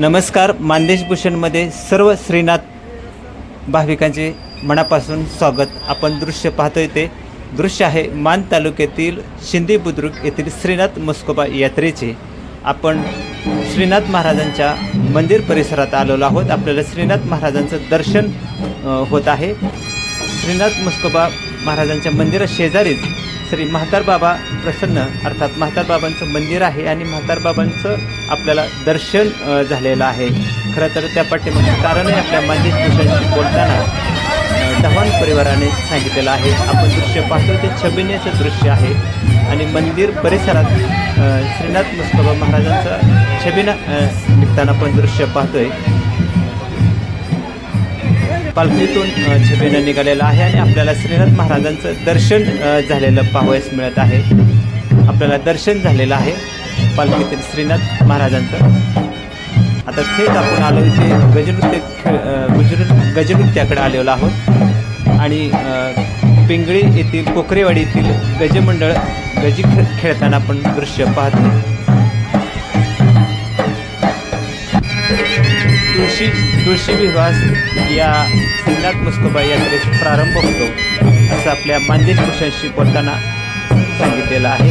नमस्कार मानदेश भूषणमध्ये सर्व श्रीनाथ भाविकांचे मनापासून स्वागत. आपण दृश्य पाहतोय ते. दृश्य आहे मान तालुक्यातील शिंदे बुद्रुक येथील श्रीनाथ मस्कोबा यात्रेचे. आपण श्रीनाथ महाराजांच्या मंदिर परिसरात आलेलो आहोत. आपल्याला श्रीनाथ महाराजांचं दर्शन होत आहे. श्रीनाथ मस्कोबा महाराजांच्या मंदिरा शेजारीच श्री म्हातार बाबा प्रसन्न अर्थात म्हातार बाबांचं मंदिर आहे आणि म्हातार बाबांचं आपल्याला दर्शन झालेलं आहे. खरं तर त्या पाठीमागचं कारणही आपल्या मानदेश भूषणशी बोलताना अ, परिवाराने सांगितलेलं आहे. आपण दृश्य पाहतो ते छबिन्याचं दृश्य आहे. आणि मंदिर परिसरात श्रीनाथ मस्कोबा महाराजांचं छबिना निघताना आपण दृश्य पाहतोय. पालखीतून छबीनं निघालेलं निघालेला आहे आणि आपल्याला श्रीनाथ महाराजांचं दर्शन झालेलं पाहावयास मिळत आहे. आपल्याला दर्शन झालेलं आहे पालखीतील श्रीनाथ महाराजांचं. आता थेट आपण आलो इथे गजनृत्य खेळ गुजर गजनृत्याकडे आलेलो आहोत. आणि पिंगळी येथील कोकरेवाडी येथील गजमंडळ गजी खेळताना आपण दृश्य पाहतो. तुळशी तुळशी विवास या श्रीनाथ मुस्कोबा यात्रेस प्रारंभ होतो असं आपल्या मानदेश भूषणशी बोलताना सांगितलेलं आहे.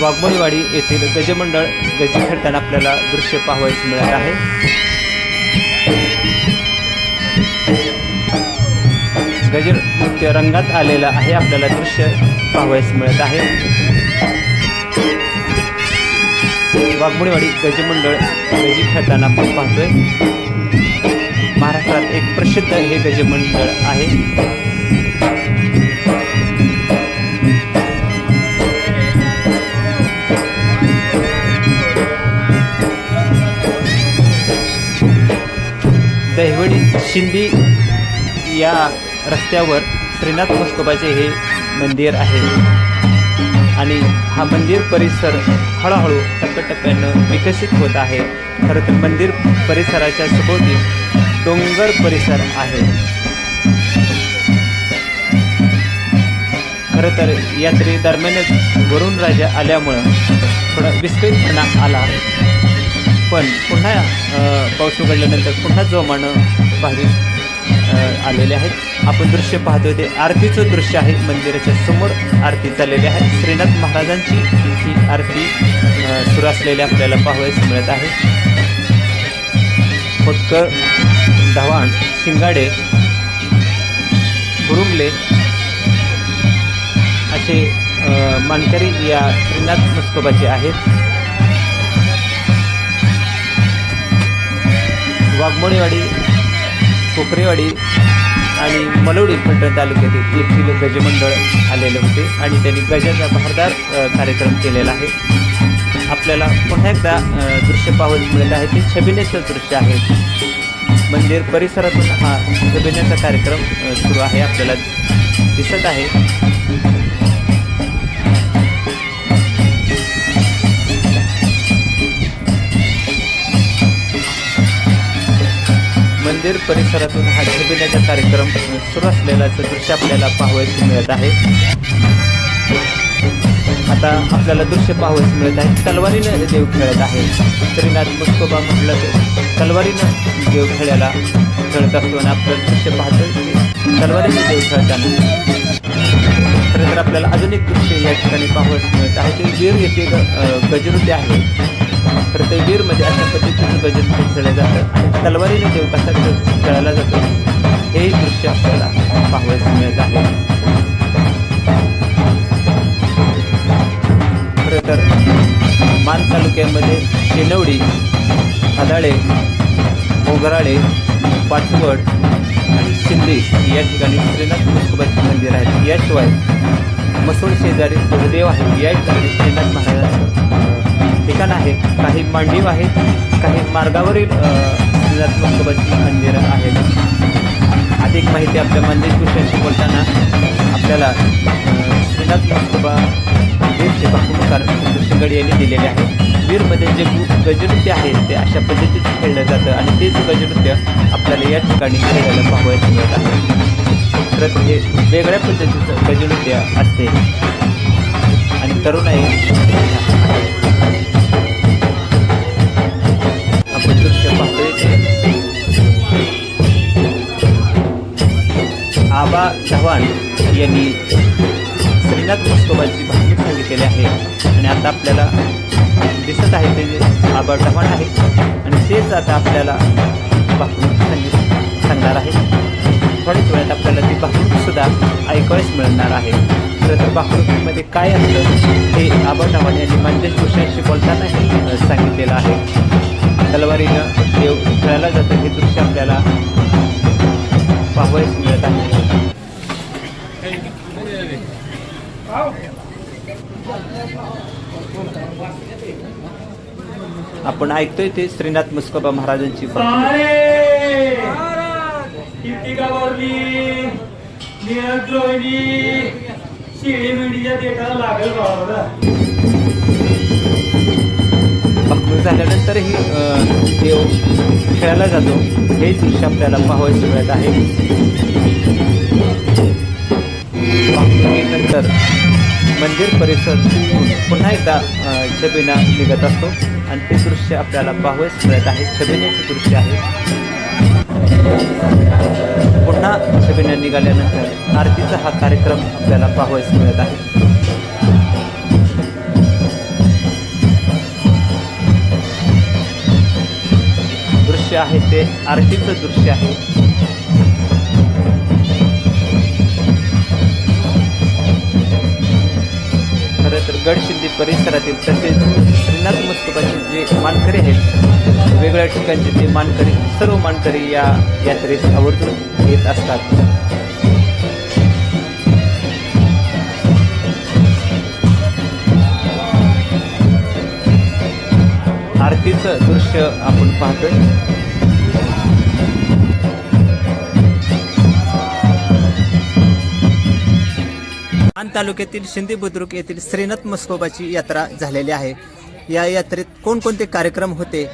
वाघमोलवाडी येथील गजमंडळ गजी खेळताना आपल्याला दृश्य पाहावयास मिळत आहे. गजर नृत्य रंगात आलेलं आहे आपल्याला दृश्य पाहावयास मिळत आहे. वाघमोडीवाडी गजमंडळ गजी खेळताना आपण पाहतोय. महाराष्ट्रात एक प्रसिद्ध हे गजमंडळ आहे. दहिवडी शिंदी या रस्त्यावर श्रीनाथ मस्कोबाचे हे मंदिर आहे. आणि हा मंदिर परिसर हळूहळू टप्प्याटप्प्यानं विकसित होत आहे. खरं तर मंदिर परिसराच्या सभोवती डोंगर परिसर आहे. खरं तर यात्रे दरम्यानच वरुण राजा आल्यामुळं थोडा विस्कळीतपणा आला. पण पुन्हा पाऊस उघडल्यानंतर पुन्हा जोमानं भाविक आलेले आहेत. आपण दृश्य पाहतोय ते आरतीचं दृश्य आहे. मंदिराच्या समोर आरती चाललेली आहे. श्रीनाथ महाराजांची ही आरती सुरू असलेली आपल्याला पाहावयास मिळत आहे. खोतकर धवाण शिंगाडे हुरुंगले असे मानकरी या श्रीनाथ मस्कोबाचे आहेत. वाघमोडीवाडी कोपरेवाडी आणि मलवडी फलटण तालुक्यातील येथील गजमंडळ आलेले होते आणि त्यांनी गजाचा भारदार कार्यक्रम केलेला आहे. आपल्याला पुन्हा एकदा दृश्य पाहावयास मिळत आहे. ते छबिनेचं दृश्य आहे. मंदिर परिसरातून हा छबिनेचा कार्यक्रम सुरू आहे. आपल्याला दिसत आहे. मंदिर परिसरातून हा छबिण्याचा कार्यक्रम सुरू असलेल्याचं दृश्य आपल्याला पाहावयास मिळत आहे. आता आपल्याला दृश्य पाहावयास मिळत आहे. तलवारीनं देव खेळत आहे. श्रीनाथ मुस्कोबा म्हटलं तर तलवारीनं देव खेळायला खेळत असतो आणि आपलं दृश्य पाहतो तलवारीनं देव खेळताना. खरं तर आपल्याला अजून एक दृश्य या ठिकाणी पाहावयास मिळत आहे. ते वीर येथे अ, आहे खरं तर वीरमध्ये अशा पद्धतीचं गजनृत्य खेळलं जातं. आणि तलवारीने देव कसा खेळ खेळला जातो. हे दृश्य आपल्याला पाहावयास मिळत आहे. खरं तर मान तालुक्यामध्ये शेनवडी हदाळे मोगराळे पाचवड आणि शिंदे या ठिकाणी श्रीनाथ मुस्कोबाचे मंदिर आहे. याशिवाय मसूळ शेजारी गुरुदेव आहे. या ठिकाणी श्रीनाथ महाराजांचं ठिकाण आहे. काही मांडीव आहेत काही मार्गावरील श्रीनाथ मुस्कोबाची मंदिरं आहेत. अधिक माहिती आपल्या मंदिर विषयाशी बोलताना आपल्याला श्रीनाथ मुस्कुबा वीरचे बाकुमकार शिंगडी यांनी दिलेले आहे. शिबिरमध्ये जे गजनृत्य आहे ते अशा पद्धतीचं खेळलं जातं आणि तेच गजनृत्य आपल्याला या ठिकाणी खेळायला पाहायचं मिळत आहे. तर हे वेगळ्या पद्धतीचं गजनृत्य असते. आणि तरुणाई आपण दृश्य पाहतोय आबा चव्हाण यांनी श्रीनाथ मस्तोबाची भाषा केले आहे. आणि आता आपल्याला दिसत आहे ते आबा चव्हाण आहे. आणि तेच आता आपल्याला भाकणूक संगीत सांगणार आहे. थोड्याच वेळात आपल्याला ती भाकणूक सुद्धा मिळणार आहे. खरं तर भाकणुकीमध्ये काय असतं हे आबा यांनी मंजेश भूषणशी बोलतानाही सांगितलेलं आहे. तलवारीनं देव खेळायला जातं हे दृश्य आपल्याला पाहावयास मिळत आहे. आपण ऐकतोय ते श्रीनाथ मुस्कोबा महाराजांची झाल्यानंतरही अ, देव खेळायला जातो. हे दृश्य आपल्याला पाहावयास मिळत आहे. भाकणुकीनंतर मंदिर परिसर पुन्हा एकदा छबिना निघत असतो. आणि ते दृश्य आपल्याला पाहावेच मिळत आहे. छबिन्याचे दृश्य आहे. पुन्हा छबिना निघाल्यानंतर आरतीचा हा कार्यक्रम आपल्याला पाहावेच मिळत आहे. दृश्य आहे ते आरतीचं दृश्य आहे. तर गडशिंदी परिसरातील तसेच श्रीनाथ मस्तकाचे जे मानकरी आहेत वेगवेगळ्या ठिकाणचे ते मानकरी सर्व मानकरी या यात्रेस आवर्जून येत असतात. आरतीचं दृश्य आपण पाहतोय. तालुक्यातील शिंदे बुद्रुक येथील श्रीनाथ मस्कोबाची यात्रा झालेली आहे. या यात्रेत कोणकोणते कार्यक्रम होते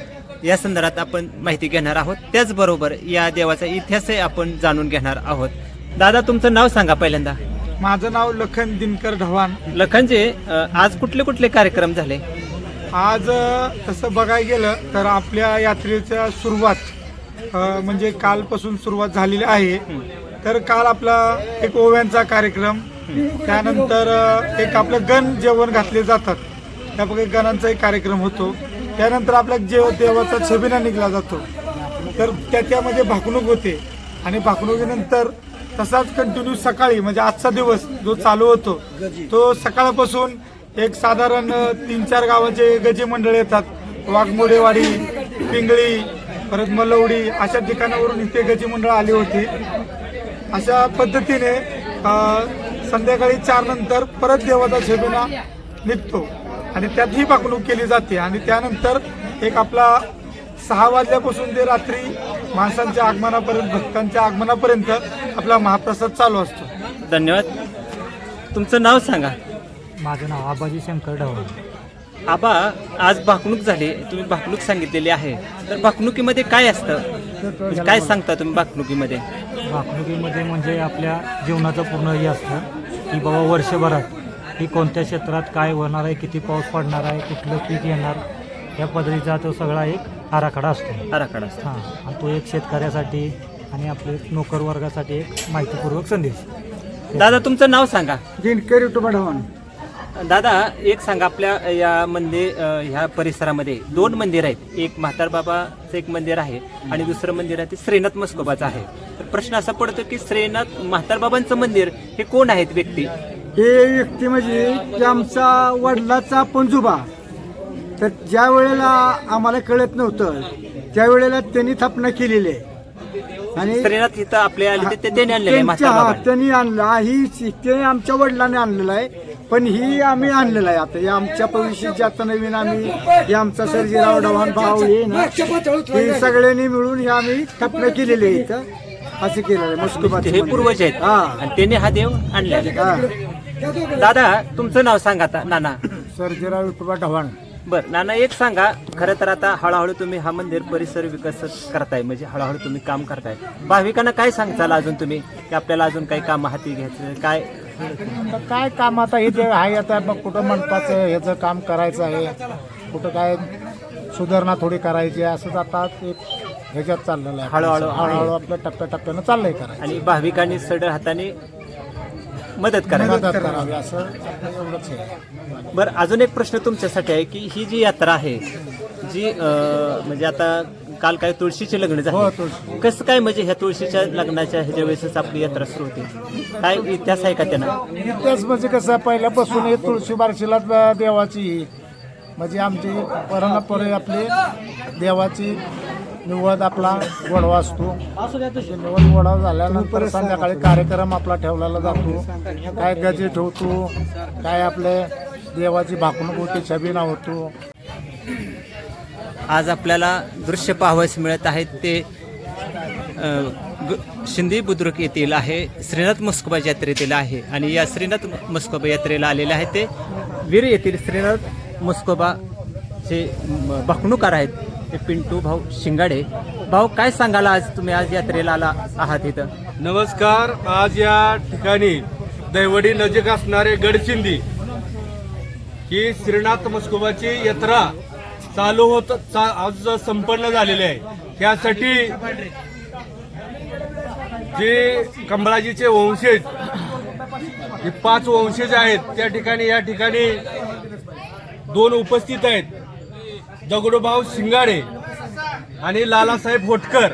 या संदर्भात आपण माहिती घेणार आहोत. त्याचबरोबर या देवाचा इतिहासही आपण जाणून घेणार आहोत. दादा तुमचं नाव सांगा पहिल्यांदा. माझं नाव लखन दिनकर ढवाण लखनचे अ, आज कुठले कुठले कार्यक्रम झाले? आज तसं बघायला गेलं तर आपल्या यात्रेच्या सुरुवात म्हणजे कालपासून सुरुवात झालेली आहे. तर काल आपला एक ओव्यांचा कार्यक्रम त्यानंतर एक आपलं गण जेवण घातले जातात. त्यापैकी गणांचा एक कार्यक्रम होतो. त्यानंतर आपल्या जेव देवाचा छबिना निघला जातो. तर त्याच्यामध्ये भाकणूक होते. आणि भाकणुकीनंतर तसाच कंटिन्यू सकाळी म्हणजे आजचा दिवस जो चालू होतो तो सकाळपासून एक साधारण तीन चार गावाचे गजे मंडळ येतात. वाघमोडेवाडी पिंगळी परत मलवडी अशा ठिकाणावरून इथे गजी मंडळ आली होती. अशा पद्धतीने संध्याकाळी चार नंतर परत देवाचा छबिना निघतो. आणि त्यात ही पाकणूक केली जाते. आणि त्यानंतर एक आपला सहा वाजल्यापासून ते रात्री माणसांच्या आगमनापर्यंत भक्तांच्या आगमनापर्यंत आपला महाप्रसाद चालू असतो. धन्यवाद. तुमचं नाव सांगा. माझं नाव आबाजी शंकर ढवळ. आबा आज भाकणूक झाली. तुम्ही भाकणूक सांगितलेली आहे. तर भाकणुकीमध्ये काय असतं? काय सांगता तुम्ही भाकणुकीमध्ये वागणुकीमध्ये म्हणजे आपल्या जीवनाचं पूर्ण हे असतं की बाबा वर्षभरात ही कोणत्या क्षेत्रात काय होणार आहे किती पाऊस पडणार आहे कुठलं पीक येणार या पद्धतीचा तो सगळा एक आराखडा असतो. आराखडा असतो. हां आणि तो एक शेतकऱ्यासाठी आणि आपले नोकर वर्गासाठी एक माहितीपूर्वक संदेश. दादा तुमचं नाव सांगा. दिनकर युट्यूब ढवण दादा एक सांगा आपल्या या मंदिर ह्या परिसरामध्ये दोन मंदिर आहेत. एक म्हातार बाबाचं एक मंदिर आहे आणि दुसरं मंदिर आहे ते श्रीनाथ मस्कोबाचं आहे. तर प्रश्न असा पडतो की श्रीनाथ म्हातार बाबांचं मंदिर हे कोण आहेत व्यक्ती? हे व्यक्ती म्हणजे आमचा वडिलाचा पंजोबा. तर ज्या वेळेला आम्हाला कळत नव्हतं त्यावेळेला त्यांनी स्थापना केलेली आहे. आणि श्रीनाथ इथं आपले आले ते- त्याने त्यांनी आणला ही ते आमच्या वडिलांनी आणलेलं आहे. पण ही आम्ही आणलेलं आहे. आता हे आमच्या भविष्याची आता नवीन आम्ही हे आमचा सर्जीराव डव्हाण भाऊ हे ना हे सगळ्यांनी मिळून हे आम्ही स्थापना केलेली आहे इथं. असं केलेलं आहे. मस्कोबाचं हे. पूर्वज आहेत. हा. आणि त्यांनी हा देव आणलेला आहे. दादा तुमचं नाव सांगा आता नाना. सर्जीराव विठोबा ढवाण बर नाना एक सांगा. खरं तर आता हळूहळू तुम्ही हा मंदिर परिसर विकसित करताय. म्हणजे हळूहळू तुम्ही काम करताय. भाविकांना काय सांगताल अजून तुम्ही? की आपल्याला अजून काही काम हाती घ्यायचं काय काय काम आता हे जे आहे आता मग कुठं म्हणतात ह्याचं काम करायचं आहे? कुठं काय सुधारणा थोडी करायची आहे? असंच आता एक ह्याच्यात चाललेलं आहे. हळूहळू हळूहळू आपलं टप्प्याटप्प्यानं चाललंय करायचं. आणि भाविकांनी सडळ हाताने मदत करावी. मदत करावी असं आपलं एवढंच आहे. बरं अजून एक प्रश्न तुमच्यासाठी आहे की ही जी यात्रा आहे जी अं, म्हणजे आता काल काय तुळशीचे लग्न हो झाले तुळशी. कसं काय म्हणजे ह्या तुळशीच्या लग्नाच्या ह्याच्या वेळेसच आपली यात्रा सुरू होती? काय इतिहास आहे का त्यांना? इतिहास म्हणजे कसं आहे, पहिल्यापासून हे तुळशी बारशीला देवाची म्हणजे आमची परंपरा आपली देवाची निवड आपला गोडवा असतो. ते निवड गोडवा झाल्यानंतर संध्याकाळी कार्यक्रम आपला ठेवलेला जातो. काय गजे ठेवतो काय आपले देवाची भाकणूक होती छबिना होतो. आज आपल्याला दृश्य पाहावयास मिळत आहेत ते शिंदे बुद्रुक येथील आहे श्रीनाथ मस्कोबा यात्रेतील आहे. आणि या श्रीनाथ मस्कोबा यात्रेला आलेले आहेत ते वीर येथील श्रीनाथ मस्कोबा जे म- आहेत. ते पिंटू भाऊ शिंगाडे. भाऊ काय सांगाल आज तुम्ही आज यात्रेला आला आहात इथं? नमस्कार. आज या ठिकाणी दैवडी नजीक असणारे गडचिंदी ही श्रीनाथ मस्कोबाची यात्रा चालू होत चा- आज संपन्न झालेले आहे. त्यासाठी जे कमळाजीचे वंशज हे पाच वंशज आहेत त्या ठिकाणी या ठिकाणी दोन उपस्थित आहेत. दगडूभाऊ शिंगाडे आणि लालासाहेब होटकर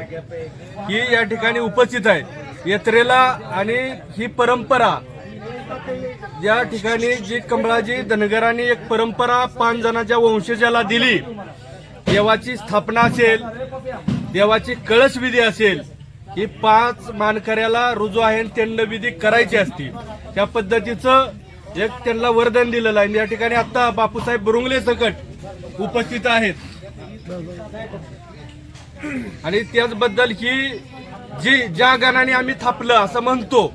ही या ठिकाणी उपस्थित आहेत. यात्रेला आणि ही परंपरा या ठिकाणी जी कमळाजी धनगरांनी एक परंपरा पाच जणांच्या वंशजाला दिली. देवाची स्थापना असेल देवाची कळस विधी असेल ही पाच मानकऱ्याला रुजू आहे आणि त्यांना विधी करायची असती. त्या पद्धतीचं एक त्यांना वरदान दिलेलं आहे. आणि या ठिकाणी आता बापूसाहेब बुरुंगले सकट उपस्थित आहेत. आणि त्याचबद्दल ही जी ज्या गणाने आम्ही थापलं असं म्हणतो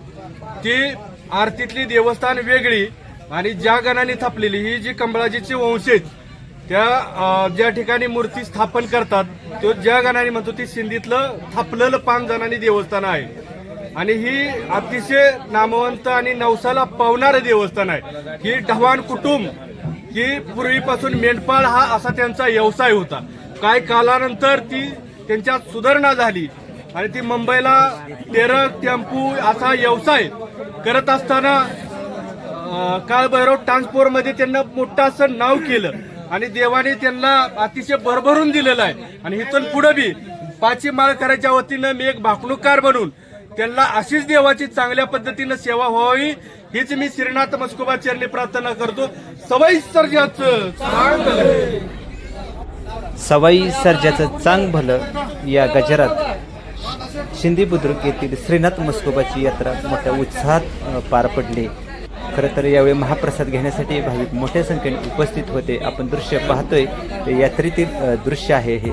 ती आरतीतली देवस्थान वेगळी आणि ज्या गणाने थापलेली ही जी कंबळाजीची वंशज त्या ज्या ठिकाणी मूर्ती स्थापन करतात तो ज्या गणाने म्हणतो ती सिंधीतलं थापलेलं पाच जणांनी देवस्थान आहे. आणि ही अतिशय नामवंत आणि नवसाला पावणारं देवस्थान आहे. ही ढवाण कुटुंब की पूर्वीपासून मेंढपाळ हा असा त्यांचा व्यवसाय होता. काय कालानंतर ती त्यांच्यात सुधारणा झाली आणि ती मुंबईला टेरक टेम्पू असा व्यवसाय करत असताना काळभैरव ट्रान्सपोर्टमध्ये त्यांना मोठं असं नाव केलं आणि देवाने त्यांना अतिशय भरभरून दिलेलं आहे. आणि इथून पुढे बी पाची माळ करायच्या वतीनं मी एक भाकणूककार बनून त्यांना अशीच देवाची चांगल्या पद्धतीनं सेवा व्हावी हीच मी श्रीनाथ मस्कोबा चरणी प्रार्थना करतो. सवाई सर्जाचं सवाई सर्जाचं चांग भलं या गजरात. शिंदे बुद्रुक येथील श्रीनाथ मस्कोबाची यात्रा मोठ्या उत्साहात पार पडली. खरं तर यावेळी महाप्रसाद घेण्यासाठी भाविक मोठ्या संख्येने उपस्थित होते. आपण दृश्य पाहतोय. यात्रेतील दृश्य आहे हे.